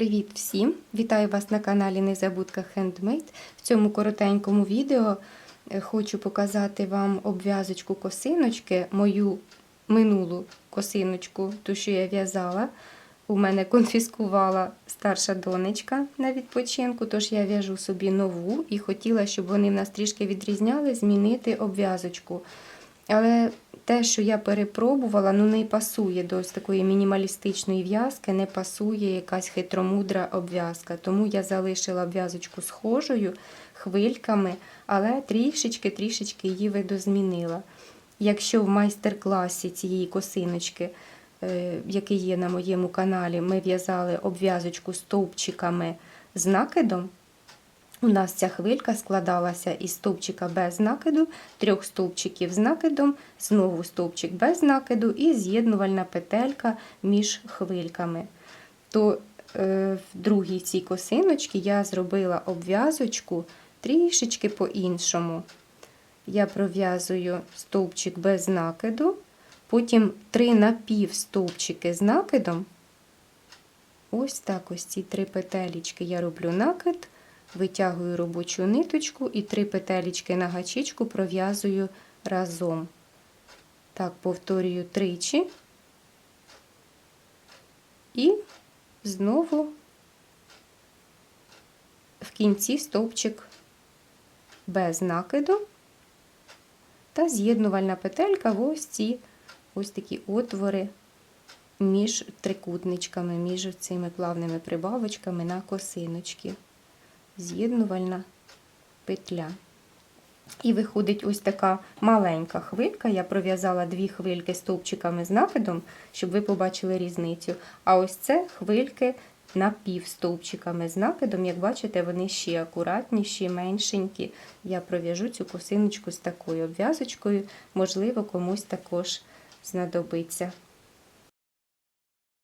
Привіт всім! Вітаю вас на каналі Незабудка Handmade. В цьому коротенькому відео е, хочу показати вам обв'язочку косиночки, мою минулу косиночку, ту, що я в'язала. У мене конфіскувала старша донечка на відпочинку, тож я в'яжу собі нову і хотіла, щоб вони в нас трішки відрізняли, змінити обв'язочку. Але те, що я перепробувала, ну не пасує до ось такої мінімалістичної в'язки, не пасує якась хитромудра обв'язка. Тому я залишила обв'язочку схожою, хвильками, але трішечки-трішечки її видозмінила. Якщо в майстер-класі цієї косиночки, е, який є на моєму каналі, ми в'язали обв'язочку стовпчиками з накидом, у нас ця хвилька складалася із стовпчика без накиду, трьох стовпчиків з накидом, знову стовпчик без накиду і з'єднувальна петелька між хвильками. То е, в другій цій косиночці я зробила обв'язочку трішечки по-іншому. Я пров'язую стовпчик без накиду, потім три напів стовпчики з накидом. Ось так ось ці три петелечки я роблю накид витягую робочу ниточку і три петелечки на гачечку пров'язую разом. Так, повторюю тричі. І знову в кінці стовпчик без накиду та з'єднувальна петелька в ось ці ось такі отвори між трикутничками, між цими плавними прибавочками на косиночки з'єднувальна петля. І виходить ось така маленька хвилька. Я пров'язала дві хвильки стовпчиками з накидом, щоб ви побачили різницю. А ось це хвильки напівстовпчиками з накидом. Як бачите, вони ще акуратніші, меншенькі. Я пров'яжу цю косиночку з такою обв'язочкою, можливо, комусь також знадобиться.